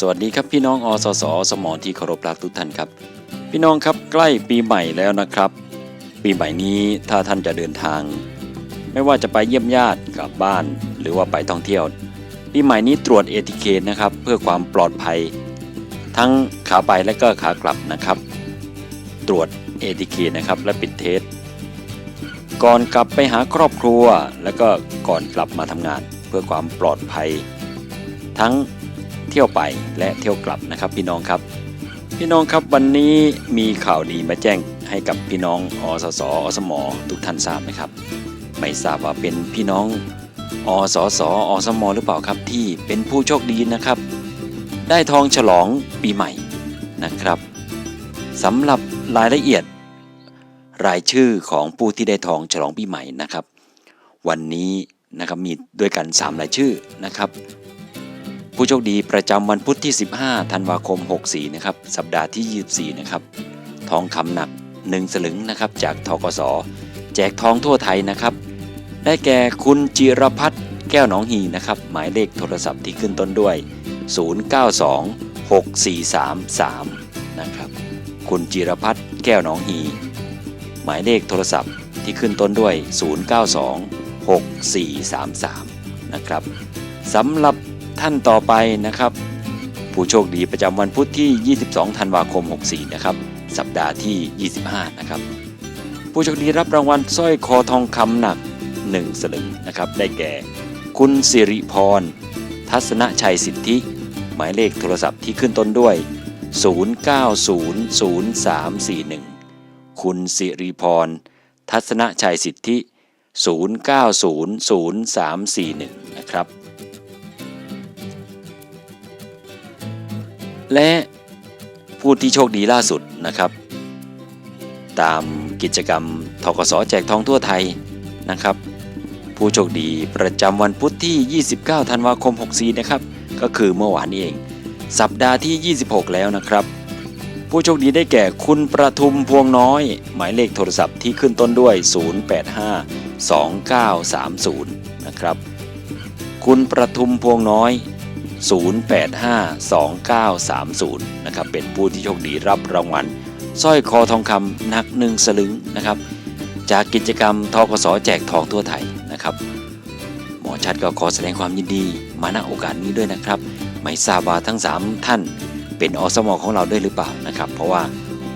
สวัสดีครับพี่น้องอสสสมอที่เคารพรักทุกท่านครับ พี่น้องครับใกล้ปีใหม่แล้วนะครับ ปีใหม่นี้ถ้าท่านจะเดินทาง ไม่ว่าจะไปเยี่ยมญาติกลับบ้าน หรือว่าไปท่องเที่ยว ปีใหม่นี้ตรวจเอทีเคนะครับ เพื่อความปลอดภัย ทั้งขาไปและก็ขากลับนะครับ ตรวจเอทีเคนะครับและปิดเทสก่อนกลับไปหาครอบครัว แล้วก็ก่อนกลับมาทำงาน เพื่อความปลอดภัย ทั้ง เที่ยวไปและเที่ยวกลับนะครับพี่น้องครับ พี่น้องครับวันนี้มีข่าวดีมาแจ้งให้กับพี่น้องอสสอสมทุกท่านทราบนะครับ ไม่ทราบว่าเป็นพี่น้องอสสอสมหรือเปล่าครับที่เป็นผู้โชคดีนะครับ ได้ทองฉลองปีใหม่นะครับสำหรับรายละเอียด รายชื่อของผู้ที่ได้ทองฉลองปีใหม่นะครับ วันนี้นะครับมีด้วยกัน 3 รายชื่อนะครับ ผู้โชคดีประจำวันพุธที่ 15 ธันวาคม 64 นะครับ สัปดาห์ที่ 24 นะครับ ทองคำหนัก 1 สลึงนะครับ จากทกส แจกทองทั่วไทยนะครับ ได้แก่คุณจิรพัฒน์แก้วหนองฮีนะครับ หมายเลขโทรศัพท์ที่ขึ้นต้นด้วย 092 6433นะครับ คุณจิรพัฒน์แก้วหนองฮี หมายเลขโทรศัพท์ที่ขึ้นต้นด้วย 092 6433นะครับสำหรับ ท่านต่อไปนะครับ ผู้โชคดีประจำวันพุธที่ 22 ธันวาคม 64 นะครับ สัปดาห์ที่ 25 นะครับ ผู้โชคดีรับรางวัลสร้อยคอทองคำหนัก 1 สลึงนะครับ ได้แก่ คุณสิริพร ทัศนชัยสิทธิ หมายเลขโทรศัพท์ที่ขึ้นต้นด้วย 09000341 คุณสิริพร ทัศนชัยสิทธิ 09000341 นะครับ และผู้ที่โชคดีล่าสุดนะครับ ตามกิจกรรมทกสแจกทองทั่วไทยนะครับ ผู้โชคดีประจำวันพุธที่ 29 ธันวาคม 64 นะครับ ก็คือเมื่อวานนี้เอง สัปดาห์ที่ 26 แล้วนะครับ ผู้โชคดีได้แก่คุณประทุมพวงน้อย หมายเลขโทรศัพท์ที่ขึ้นต้นด้วย 085-2930 นะครับ คุณประทุมพวงน้อย 085-2930 นะครับ เป็นผู้ที่โชคดีรับรางวัลสร้อยคอทองคำหนักหนึ่งสลึงนะครับ จากกิจกรรมทกสแจกทองทั่วไทยนะครับ หมอชัดก็ขอแสดงความยินดีมาณโอกาสนี้ด้วยนะครับ ไม่ทราบว่าทั้ง 3 ท่าน เป็นอสมของเราด้วยหรือเปล่านะครับ เพราะว่า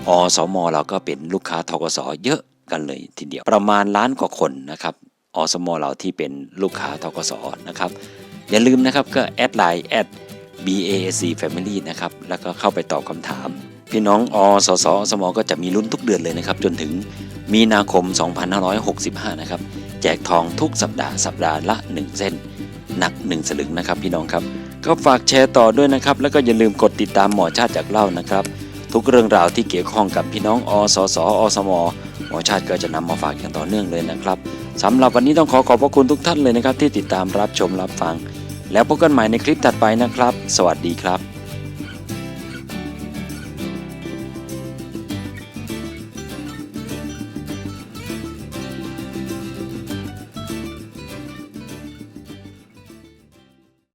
อสมเราก็เป็นลูกค้าทกสเยอะกันเลยทีเดียวประมาณล้านกว่าคนนะครับอสมเราที่เป็นลูกค้าทกสนะครับ อย่าลืมนะครับก็แอดไลน์แอด BAC Family นะครับแล้วก็เข้าไปตอบคำถาม พี่น้องอสสอสมก็จะมีลุ้นทุกเดือนเลยนะครับ จนถึงมีนาคม 2565 นะครับ แจกทองทุกสัปดาห์สัปดาห์ละ 1 เส้น หนัก 1 สลึงนะครับ พี่น้องครับ ก็ฝากแชร์ต่อด้วยนะครับ แล้วก็อย่าลืมกดติดตามหมอชาติจากเล่านะครับ ทุกเรื่องราวที่เกี่ยวข้องกับพี่น้องอสสอสมหมอชาติก็จะนำมาฝากอย่างต่อเนื่องเลยนะครับสำหรับวันนี้ต้องขอขอบพระคุณทุกท่านเลยนะครับ ที่ติดตามรับชมรับฟัง แล้วพบกันใหม่ในคลิปถัดไปนะครับ สวัสดีครับ